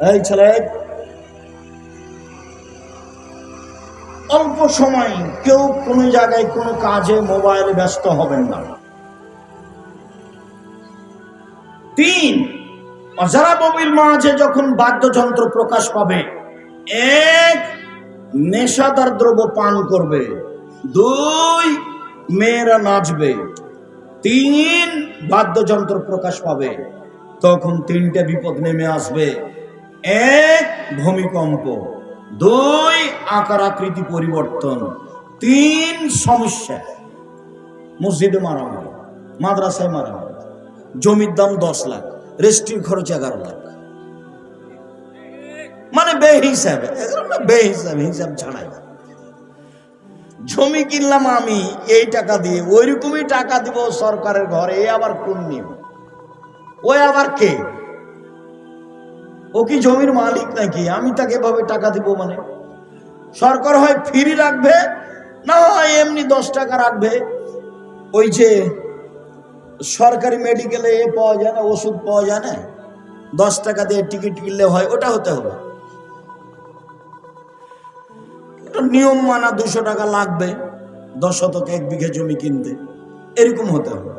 এই ছেলে, অল্প সময় কেউ কোনো জায়গায় কোনো কাজে মোবাইলে ব্যস্ত হবেন না। তিন অজারা ববির মাঝে যখন বাদ্যযন্ত্র প্রকাশ পাবে, এক, নেশাদার দ্রব্য পান করবে, দুই, মেয়েরা নাচবে, তিন, বাদ্যযন্ত্র প্রকাশ পাবে, তখন তিনটে বিপদ নেমে আসবে। এক ভূমিকম্প, দুই আকার আকৃতি পরিবর্তন, তিন সমস্যা। মসজিদে মারামারি, মাদ্রাসায় মারামারি, জমির দাম দশ লাখ রেস্ট্রির খরচ এগারো লাখ। মানে বে হিসাবে বে হিসাবে হিসাব ছাড়াই জমি কিনলাম আমি, এই টাকা দিয়ে ওই রকমই টাকা দিব সরকারের ঘরে, এ আবার কোন নিয়ম? ওই আবার কে? ও কি জমির মালিক নাকি? আমি তাকে এভাবে টাকা দিব মানে? সরকার হয় ফ্রি রাখবে, না হয় এমনি দশ টাকা রাখবে। ওই যে সরকারি মেডিকেলে এ পাওয়া যায় না, ওষুধ পাওয়া যায় না? দশ টাকা দিয়ে টিকিট কিনলে হয়, ওটা হতে হবে। নিয়ম মানা দুশো টাকা লাগবে, দশ শতক এক বিঘে জমি কিনতে। এরকম হতে হবে।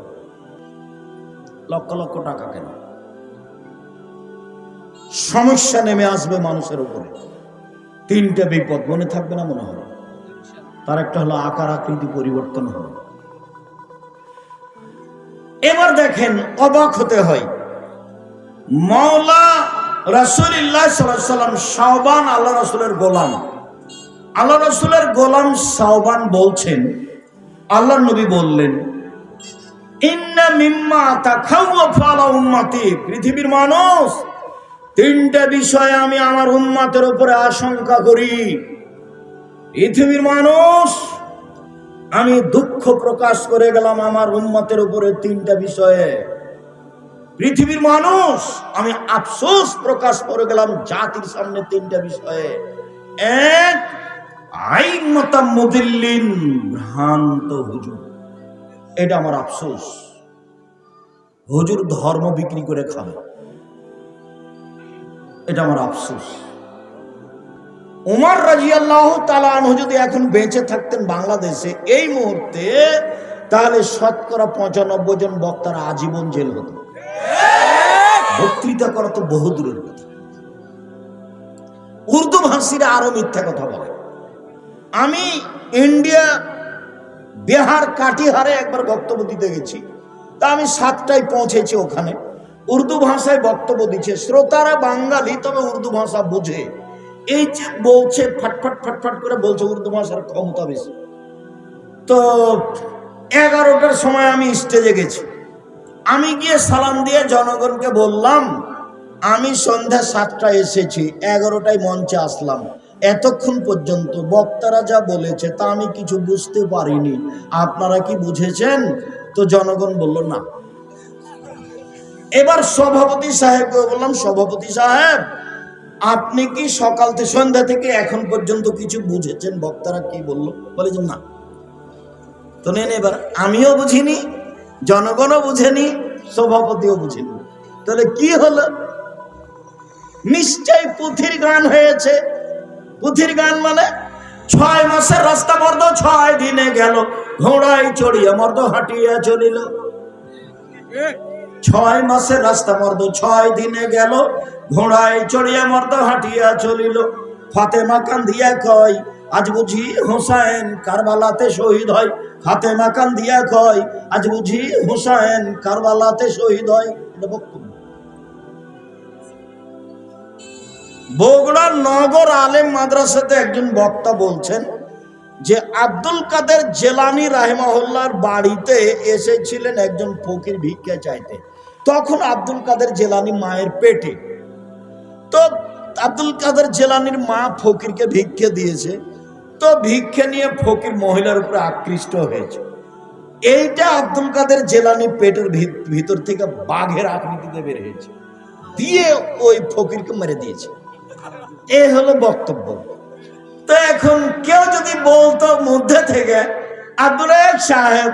লক্ষ লক্ষ টাকা কেন? সমস্যা নেমে আসবে মানুষের উপরে। তিনটে বিপদ মনে থাকবে না মনে হয় তার একটা হলো আকার আকৃতি পরিবর্তন হবে। এবার দেখেন অবাক হতে হয়, মাওলা রাসুলিল্লাহ সাহবান আল্লাহ রসুলের গোলাম। আল্লাহ রসুলের গোলাম সাহবান বলছেন, আল্লাহ নবী বললেন, ইন্না মিম্মা তাখাউফালা উম্মতি। পৃথিবীর মানুষ তিনটা বিষয়ে আমি আমার উম্মাতের উপরে আশঙ্কা করি। পৃথিবীর মানুষ, আমি দুঃখ প্রকাশ করে গেলাম আমার উম্মতের উপরে তিনটা বিষয়ে। পৃথিবীর মানুষ, আমি আফসোস প্রকাশ করে গেলাম জাতির সামনে তিনটা বিষয়ে। এক আইনতা মুদিল্লিন ভ্রান্ত হুজুর। এটা আমার আফসোস। হুজুর ধর্ম বিক্রি করে খাবে। এটা আমার আফসোস। উমার রাজি আল্লাহ তালানহ যদি এখন বেঁচে থাকতেন বাংলাদেশে এই মুহূর্তে, তাহলে শতকরা পঁচানব্বই জন বক্তারা আজীবন জেল হতো। বক্তৃতা করা তো বহু দূরের কথা। উর্দু ভাষীরা আরও মিথ্যা কথা বলে। আমি ইন্ডিয়া, বিহার, কাটিহারে একবার বক্তব্য দিতে গেছি। তা আমি সাতটায় পৌঁছেছি ওখানে। উর্দু ভাষায় বক্তব্য দিচ্ছে। শ্রোতারা বাঙালি, তবে উর্দু ভাষা বুঝে। এই যে বলছে, ফাটফাট ফাটফাট করে বলছে উর্দু ভাষার ক্ষমতা বেশি। তো এগারোটার সময় আমি স্টেজে গেছি। আমি গিয়ে সালাম দিয়ে জনগণকে বললাম, আমি সন্ধ্যা সাতটায় এসেছি, এগারোটায় মঞ্চে আসলাম। এতক্ষণ পর্যন্ত বক্তারা যা বলেছে তা আমি কিছু বুঝতে পারিনি। আপনারা কি বুঝেছেন? তো জনগণ বলল, না। এবার সভাপতি সাহেবকে বললাম, সভাপতি সাহেব, আপনি কি সকাল থেকে সন্ধ্যা থেকে এখন পর্যন্ত কিছু বুঝেছেন? বক্তারা কি বলল? বলে না। তো নেন এবার, আমিও বুঝিনি, জনগণও বুঝেনি, সভাপতিও বুঝেনি। তাহলে কি হলো? নিশ্চয় পুথির গান হয়েছে। পুথির গান মানে ছয় মাসের রাস্তা মর্দ ছয় দিনে গেল, ঘোড়ায় চড়িয়া মর্দ হাঁটিয়া চলিল। ছয় মাসে রাস্তা মর্দ, ছয় দিনে গেল, ঘোড়ায় চড়িয়া মর্দ হাঁটিয়া চলিল। ফাতেমা কান্দিয়া কয়, আজ বুঝি হোসাইন কারবালাতে শহীদ হয়। ফাতেমা কান্দিয়া কয়, আজ বুঝি হোসাইন কারবালাতে শহীদ হয়। বগুড়ার নগর আলেম মাদ্রাসাতে একজন বক্তা বলছেন যে, আব্দুল কাদের জেলানি রাহেমাহুল্লার বাড়িতে এসেছিলেন একজন ফকির ভিক্ষা চাইতে। তখন আব্দুল কাদের জেলানি মায়ের পেটে। তো আব্দুল কাদের জেলানির মা ফকিরকে ভিক্ষে দিয়েছে। তো ভিক্ষে নিয়ে ফকির মহিলার উপরে আকৃষ্ট হয়েছে। এইটা আব্দুল কাদের জেলানি পেটের ভিত- ভিতর থেকে বাঘের আকৃতিতে বের হয়েছে। দিয়ে ওই ফকিরকে মেরে দিয়েছে। এ হলো বক্তব্য। তো এখন কেউ যদি বলতো মধ্যে থেকে রাজাক সাহেব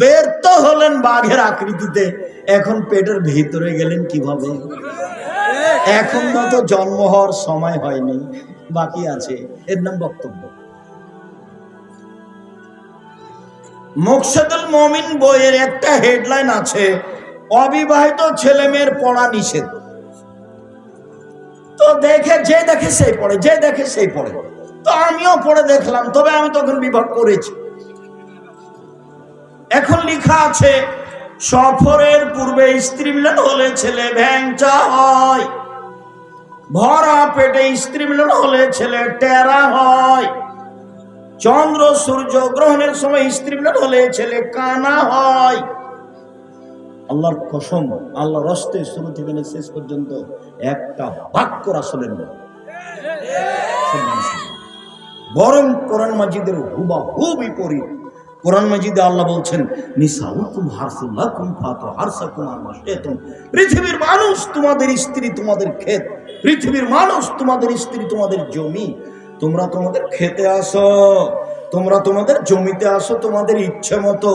বের তো হলেন বাঘের আকৃতিতে। এখন পেটের ভিতরে গেলেন কীভাবে? এখন তো জন্ম হওয়ার সময় হয়নি। বাকি আছে। এর নাম বক্তব্য। মোকসেদুল মমিন বইয়ের একটা হেডলাইন আছে, অবিবাহিত ছেলে মেয়ের পড়া নিষেধ। তো দেখে, যে দেখে সেই পড়ে, যে দেখে সেই পড়ে। তো আমিও পড়ে দেখলাম, তবে আমি তখন বিভাগ করেছি। এখন লেখা আছে, সফরের পূর্বে স্ত্রী মিলন হলে ছেলে ভ্যাংচা হয়। ভরা পেটে স্ত্রী মিলন হলে ছেলে টেরা হয়। চন্দ্র সূর্য গ্রহণের সময় স্ত্রী মিলন হলে ছেলে কানা হয়। আল্লাহর কসম আল্লাহ রস্তে শুরু থেকে শেষ পর্যন্ত একটা বাক্য রাসলের নেই বরং কোরআন মাজিদের হুবা হু বিপরীত। কোরআন মাজিদে আল্লাহ বলছেন পৃথিবীর মানুষ তোমাদের স্ত্রী তোমাদের ক্ষেত, পৃথিবীর মানুষ তোমাদের স্ত্রী তোমাদের জমি, তোমরা তোমাদের খেতে আসো, তোমরা তোমাদের জমিতে আসো তোমাদের ইচ্ছে মতো।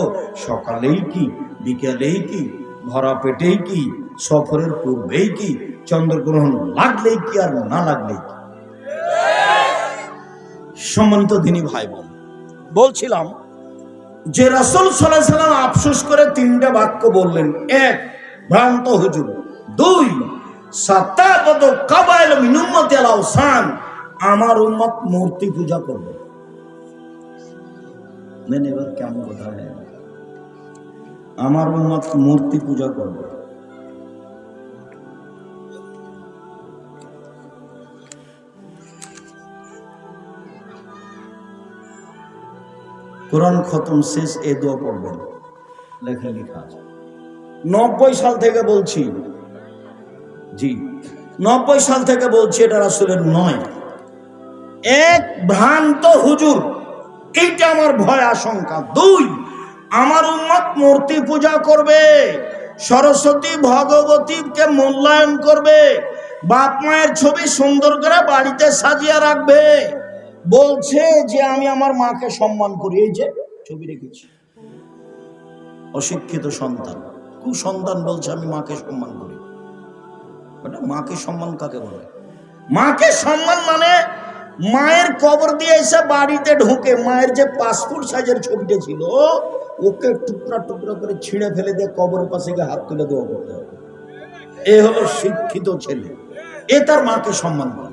সকালেই কি, বিকেলেই কি, ভরা পেটেই কি, সফরের পূর্বেই কি, চন্দ্রগ্রহণ লাগলেই কি আর না লাগলেই কি? সম্মানিত দিনী ভাই বোন, বলছিলাম যে রসুল সাল্লাহ আফসোস করে তিনটা বাক্য বললেন। এক, ভ্রান্ত হুজুর। দুই সাত্তাগত কাবাইল আমার উন্মত মূর্তি পূজা করবে। নেন এবার কেমন কথা আমার উম্মত মূর্তি পূজা করবে। কোরআন খতম শেষ, এ দোয়া পড়বেন। লেখা লেখা আছে। নব্বই সাল থেকে বলছি, জি, নব্বই সাল থেকে বলছি, এটা আসলে নয়। এক ভ্রান্ত হুজুর, এইটা আমার ভয় আশঙ্কা। দুই, আমার উন্মত মূর্তি পূজা করবে, সরস্বতী ভগবতীকে মূল্যায়ন করবে, বাপ মায়ের ছবি সুন্দর করে বাড়িতে সাজিয়ে রাখবে। বলছে যে আমি আমার মাকে সম্মান করি। এই যে ছবি রেখেছি। অশিক্ষিত সন্তান। কুসন্তান বলছে, আমি মাকে সম্মান করি। ওটা মাকে সম্মান কাকে বলে? মাকে সম্মান মানে মায়ের কবর দিয়ে এসে বাড়িতে ঢুকে মায়ের যে পাসপোর্ট সাইজের ছবিটা ছিল, ওকে টুকরা টুকরা করে ছিঁড়ে ফেলে দিয়ে কবর পাশে গিয়ে হাত তুলে দেওয়া করতে হবে। এ হলো শিক্ষিত ছেলে। এ তার মাকে সম্মান করে